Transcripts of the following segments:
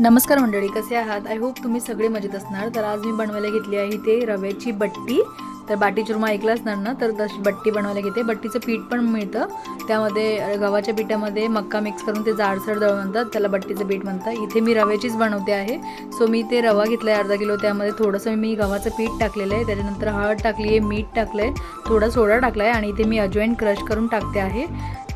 नमस्कार मंडळी कसे आहात? आय होप तुम्ही सगळे मजेत असणार. तर आज मी बनवायला घेतली आहे ते रव्याची बट्टी. तर बाटी चुरमा ऐकला असणार ना? तर तशी बट्टी बनवायला घेते. बट्टीचं पीठ पण मिळतं. त्यामध्ये गव्हाच्या पिठामध्ये मक्का मिक्स करून ते जाडसर दळून म्हणतात. त्याला बट्टीचं पीठ म्हणतात. इथे मी रव्याचीच बनवते आहे. सो मी ते रवा घेतला आहे अर्धा किलो. त्यामध्ये थोडंसं मी गव्हाचं पीठ टाकलेलं आहे. त्याच्यानंतर हळद टाकली आहे मीठ टाकलं आहे थोडा सोडा टाकला आहे आणि इथे मी अजॉईन क्रश करून टाकते आहे.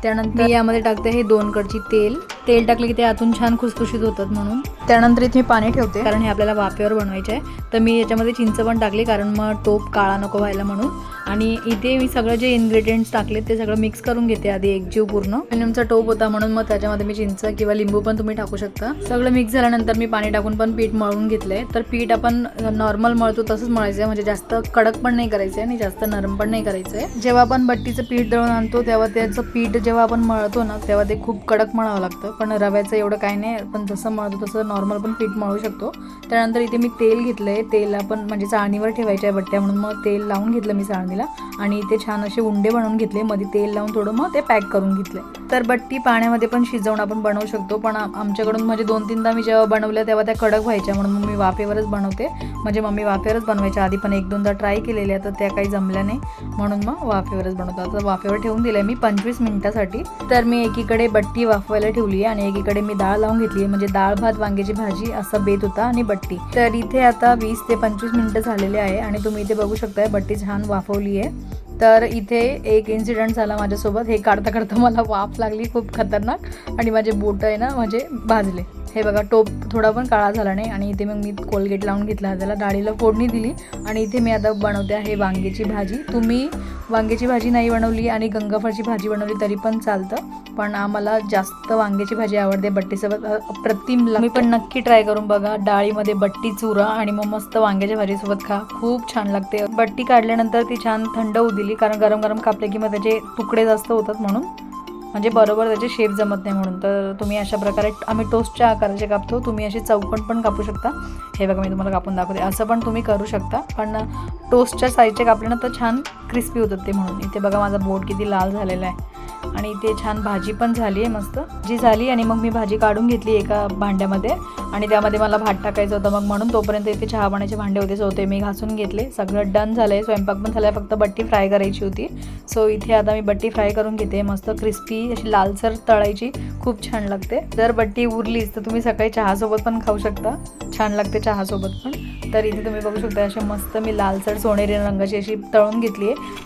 त्यानंतर यामध्ये टाकते आहे दोन कडची तेल. तेल टाकले की ते आतून छान खुसखुशीत होतात म्हणून. त्यानंतर इथे मी पाणी ठेवते. कारण हे आपल्याला वाफेवर बनवायचे आहे. तर मी याच्यामध्ये चिंच पण टाकली कारण मग टोप काळा नको व्हायला म्हणून. आणि इथे मी सगळं जे इन्ग्रेडियंट्स टाकले ते सगळं मिक्स करून घेते आधी एकजीव पूर्ण. अल्युमिनियमचा टोप होता म्हणून मग त्याच्यामध्ये मी चिंच किंवा लिंबू पण तुम्ही टाकू शकता. सगळं मिक्स झाल्यानंतर मी पाणी टाकून पण पीठ मळून घेतलंय. तर पीठ आपण नॉर्मल मळतो तसंच मळायचं आहे म्हणजे जास्त कडक पण नाही करायचं आहे आणि जास्त नरम पण नाही करायचं आहे जेव्हा आपण बट्टीचं पीठ दळून आणतो तेव्हा त्याचं पीठ जेव्हा आपण मळतो ना तेव्हा ते खूप कडक मळावं लागतं. पण रव्याचं एवढं काही नाही. पण जसं मळतो तसं नॉर्मल पण पीठ मळू शकतो. त्यानंतर इथे मी तेल घेतलं आहे तेल आपण म्हणजे चाळणीवर ठेवायच्या आहे बट्ट्या म्हणून. मग तेल लावून घेतलं मी चाळणीला. आणि इथे छान असे उंडे बनवून घेतले. मध्ये तेल लावून थोडं मग ते पॅक करून घेतले. तर बट्टी पाण्यामध्ये पण शिजवून आपण बनवू शकतो. पण आमच्याकडून म्हणजे दोन तीनदा मी जेव्हा बनवल्या तेव्हा त्या कडक व्हायच्या म्हणून मग मी वाफेवरच बनवते. म्हणजे मम्मी वाफेवरच बनवायच्या आधी पण एक दोनदा ट्राय केलेल्या तर त्या काही जमल्या नाही. म्हणून मग वाफेवरच बनवतो. आता वाफेवर ठेवून दिलंय मी पंचवीस मिनिटासाठी. तर मी एकीकडे बट्टी वाफवायला ठेवली आहे आणि एकीकडे मी डाळ लावून घेतली आहे. म्हणजे डाळ भात वांगे वांग्याची भाजी असा बेत होता आणि बट्टी. तर इथे आता वीस ते पंचवीस मिनिटं झालेले आहे आणि तुम्ही इथे बघू शकताय बट्टी छान वाफवली आहे तर इथे एक इन्सिडेंट झाला माझ्यासोबत. हे काढता काढता मला वाफ लागली खूप खतरनाक. आणि माझे बोट आहे ना म्हणजे भाजले. हे बघा टोप थोडा पण काळा झाला नाही आणि इथे मग मी कोलगेट लावून घेतला. त्याला डाळीला फोडणी दिली आणि इथे मी आता बनवते आहे वांग्याची भाजी. तुम्ही वांग्याची भाजी नाही बनवली आणि गंगाफळची भाजी बनवली तरी पण चालतं पण आम्हाला जास्त वांग्याची भाजी आवडते बट्टीसोबत. अ- अप्रतिम मी पण नक्की ट्राय करून बघा डाळीमध्ये बट्टी चुरा आणि मग मस्त वांग्याच्या भाजीसोबत खा. खूप छान लागते. बट्टी काढल्यानंतर ती छान थंड होऊ दिली कारण गरम गरम कापले की मग त्याचे तुकडे जास्त होतात म्हणून. म्हणजे बरोबर त्याचे शेप जमत नाही म्हणून. तर तुम्ही अशा प्रकारे आम्ही टोस्टच्या आकाराचे कापतो. तुम्ही असे चौकण पण कापू शकता. हे बघा मी तुम्हाला कापून दाखवते. असं पण तुम्ही करू शकता. पण टोस्टच्या साईजचे कापले ना तर छान क्रिस्पी होतात ते म्हणून. इथे बघा माझा बोट किती लाल झालेला आहे. आणि इथे छान भाजी पण झाली आहे मस्त. जी झाली आणि मग मी भाजी काढून घेतली एका भांड्यामध्ये. आणि त्यामध्ये मला भात टाकायचं होतं. मग म्हणून तोपर्यंत इथे चहा पाण्याचे भांडे होते. सो ते मी घासून घेतले. सगळं डन झालं आहे स्वयंपाक पण झाला आहे फक्त बट्टी फ्राय करायची होती. सो इथे आता मी बट्टी फ्राय करून घेते. मस्त क्रिस्पी अशी लालसर तळायची. खूप छान लागते. जर बट्टी उरलीच तर तुम्ही सकाळी चहासोबत पण खाऊ शकता. छान लागते चहासोबत पण. तर इथे तुम्ही बघू शकता असे मस्त मी लालसर सोनेरी रंगाची अशी तळून घेतली आहे.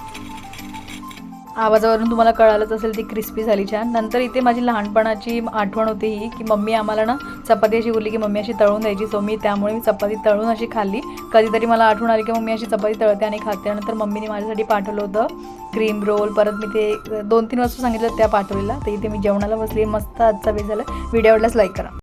आवाजावरून तुम्हाला कळालंच असेल ती क्रिस्पी झाली छान. नंतर इथे माझी लहानपणाची आठवण होती ही की मम्मी आम्हाला ना चपाती अशी बोलली की मम्मी अशी तळून द्यायची सो मी त्यामुळे मी चपाती तळून अशी खाल्ली. कधीतरी मला आठवण आली की मम्मी अशी चपाती तळते आणि खाते. नंतर मम्मीने माझ्यासाठी पाठवलं होतं क्रीम रोल परत मी ते दोन तीन वस्तू सांगितलं त्या पाठवलेल्या तर इथे मी जेवणाला बसली. मस्त आजचा वेळ झाला. व्हिडिओ आवडल्यास लाईक करा.